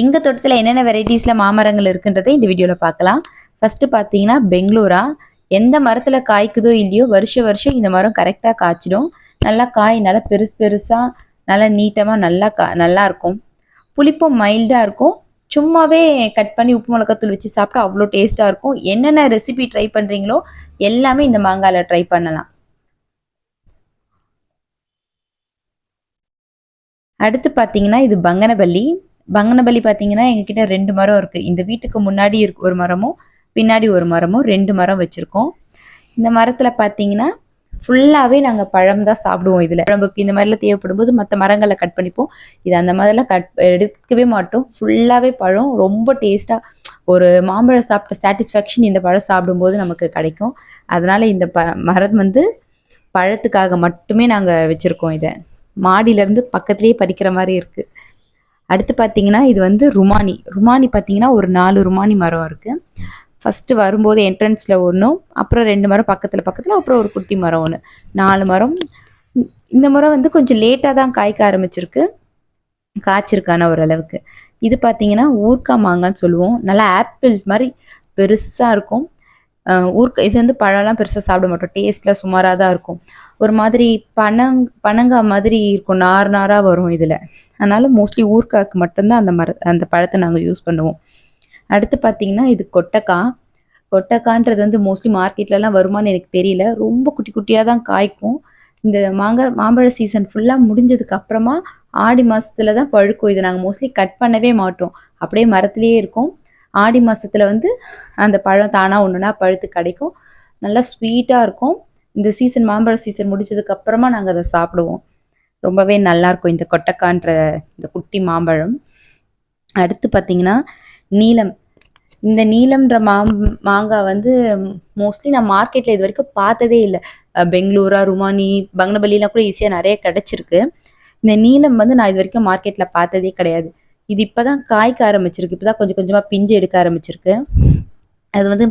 எங்கள் தோட்டத்தில் என்னென்ன வெரைட்டிஸில் மாமரங்கள் இருக்குன்றதை இந்த வீடியோவில் பார்க்கலாம். ஃபஸ்ட்டு பார்த்தீங்கன்னா பெங்களூரா. எந்த மரத்தில் காய்க்குதோ இல்லையோ வருஷ வருஷம் இந்த மரம் கரெக்டாக காய்ச்சிடும். நல்லா காய் நல்லா பெருசு பெருசாக நல்லா நீட்டமாக நல்லா கா நல்லா இருக்கும். புளிப்பும் மைல்டாக இருக்கும். சும்மாவே கட் பண்ணி உப்பு மிளகாத்தூள் வச்சு சாப்பிட்டா அவ்வளோ டேஸ்ட்டாக இருக்கும். என்னென்ன ரெசிபி ட்ரை பண்ணுறீங்களோ எல்லாமே இந்த மாங்காயில் ட்ரை பண்ணலாம். அடுத்து பார்த்தீங்கன்னா இது பங்கனபல்லி பங்கனபல்லி பார்த்தீங்கன்னா எங்ககிட்ட ரெண்டு மரம் இருக்குது இந்த வீட்டுக்கு முன்னாடி இருக்கு ஒரு மரமும் பின்னாடி ஒரு மரமும் ரெண்டு மரம் வச்சுருக்கோம். இந்த மரத்தில் பார்த்தீங்கன்னா ஃபுல்லாகவே நாங்கள் பழம் தான் சாப்பிடுவோம் இதில். நமக்கு இந்த மாதிரிலாம் தேவைப்படும் போது மற்ற மரங்களை கட் பண்ணிப்போம். இது அந்த மாதிரிலாம் கட் எடுக்கவே மாட்டோம். ஃபுல்லாகவே பழம் ரொம்ப டேஸ்ட்டாக ஒரு மாம்பழம் சாப்பிட்ட சாட்டிஸ்ஃபேக்ஷன் இந்த பழம் சாப்பிடும்போது நமக்கு கிடைக்கும். அதனால் இந்த ப மரம் வந்து பழத்துக்காக மட்டுமே நாங்கள் வச்சுருக்கோம் இதை. மாடியிலேருந்து பக்கத்துலேயே பறிக்கிற மாதிரி இருக்குது அடுத்து பார்த்தீங்கன்னா இது வந்து ருமானி. ருமானி பார்த்தீங்கன்னா ஒரு நாலு ருமானி மரம் இருக்குது ஃபஸ்ட்டு வரும்போது என்ட்ரன்ஸில் ஒன்றும் அப்புறம் ரெண்டு மரம் பக்கத்தில் பக்கத்தில் அப்புறம் ஒரு குட்டி மரம் ஒன்று நாலு மரம். இந்த மரம் வந்து கொஞ்சம் லேட்டாக தான் காய்க்க ஆரம்பிச்சிருக்கு. காய்ச்சிருக்கான ஓரளவுக்கு இது பார்த்தீங்கன்னா ஊர்க்கா மாங்கான்னு சொல்லுவோம். நல்லா ஆப்பிள் மாதிரி பெருசாக இருக்கும். ஊர்க்க இது வந்து பழம்லாம் பெருசாக சாப்பிட மாட்டோம். டேஸ்ட்டில் சுமாராக தான் இருக்கும். ஒரு மாதிரி பனங் பனங்காய் மாதிரி இருக்கும். நார் நாராக வரும் இதில். அதனால் மோஸ்ட்லி ஊர்க்காய்க்கு மட்டும்தான் அந்த மர அந்த பழத்தை நாங்கள் யூஸ் பண்ணுவோம். அடுத்து பார்த்தீங்கன்னா இது கொட்டைக்காய். கொட்டைக்கான்றது வந்து மோஸ்ட்லி மார்க்கெட்லலாம் வருமானு எனக்கு தெரியல. ரொம்ப குட்டி குட்டியாக தான் காய்க்கும். இந்த மாங்காய் மாம்பழ சீசன் ஃபுல்லாக முடிஞ்சதுக்கு அப்புறமா ஆடி மாதத்துல தான் பழுக்கும். இதை நாங்கள் மோஸ்ட்லி கட் பண்ணவே மாட்டோம். அப்படியே மரத்துலேயே இருக்கும். ஆடி மாதத்தில் வந்து அந்த பழம் தானாக ஒன்றுனா பழுத்து கிடைக்கும். நல்லா ஸ்வீட்டாக இருக்கும். இந்த சீசன் மாம்பழ சீசன் முடிச்சதுக்கப்புறமா நாங்கள் அதை சாப்பிடுவோம். ரொம்பவே நல்லாயிருக்கும் இந்த கொட்டக்கான்ற இந்த குட்டி மாம்பழம். அடுத்து பார்த்தீங்கன்னா நீலம். இந்த நீலம்ன்ற மா மாங்காய் வந்து மோஸ்ட்லி நான் மார்க்கெட்டில் இது வரைக்கும் பார்த்ததே இல்லை. பெங்களூரா ருமானி பங்கனபள்ளிலாம் கூட ஈஸியாக நிறைய கிடச்சிருக்கு. இந்த நீலம் வந்து நான் இது வரைக்கும் மார்க்கெட்டில் பார்த்ததே கிடையாது. இது இப்போ தான் காய்க்க ஆரம்பிச்சிருக்கு. இப்போ தான் கொஞ்சம் கொஞ்சமாக பிஞ்சு எடுக்க ஆரம்பிச்சிருக்கு. அது வந்து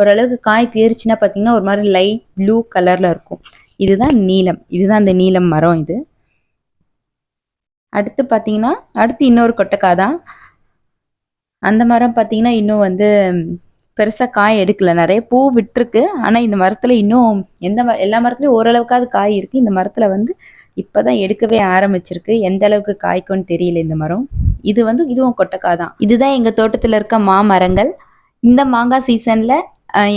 ஓரளவுக்கு காய் தேரிச்சுன்னா பார்த்தீங்கன்னா ஒரு மாதிரி லைட் ப்ளூ கலரில் இருக்கும். இதுதான் நீலம். இதுதான் அந்த நீலம் மரம் இது. அடுத்து பார்த்தீங்கன்னா அடுத்து இன்னொரு கொட்டைக்காய் தான். அந்த மரம் பார்த்தீங்கன்னா இன்னும் வந்து பெருசாக காய் எடுக்கல. நிறைய பூ விட்டுருக்கு. ஆனால் இந்த மரத்தில் இன்னும் எந்த ம எல்லா மரத்துலையும் ஓரளவுக்காவது காய் இருக்குது இந்த மரத்தில் வந்து இப்போ தான் எடுக்கவே ஆரம்பிச்சிருக்கு. எந்த அளவுக்கு காய்க்கும்னு தெரியல இந்த மரம். இது வந்து இதுவும் கொட்டைக்காய் தான். இதுதான் எங்கள் தோட்டத்தில் இருக்க மாமரங்கள். இந்த மாங்காய் சீசனில்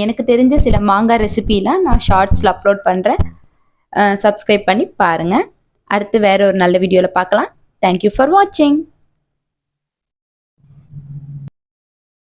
எனக்கு தெரிஞ்ச சில மாங்காய் ரெசிபிலாம் நான் ஷார்ட்ஸில் அப்லோட் பண்ணுறேன் சப்ஸ்கிரைப் பண்ணி பாருங்கள் அடுத்து வேறு ஒரு நல்ல வீடியோவில் பார்க்கலாம். தேங்க்யூ ஃபார் வாட்சிங்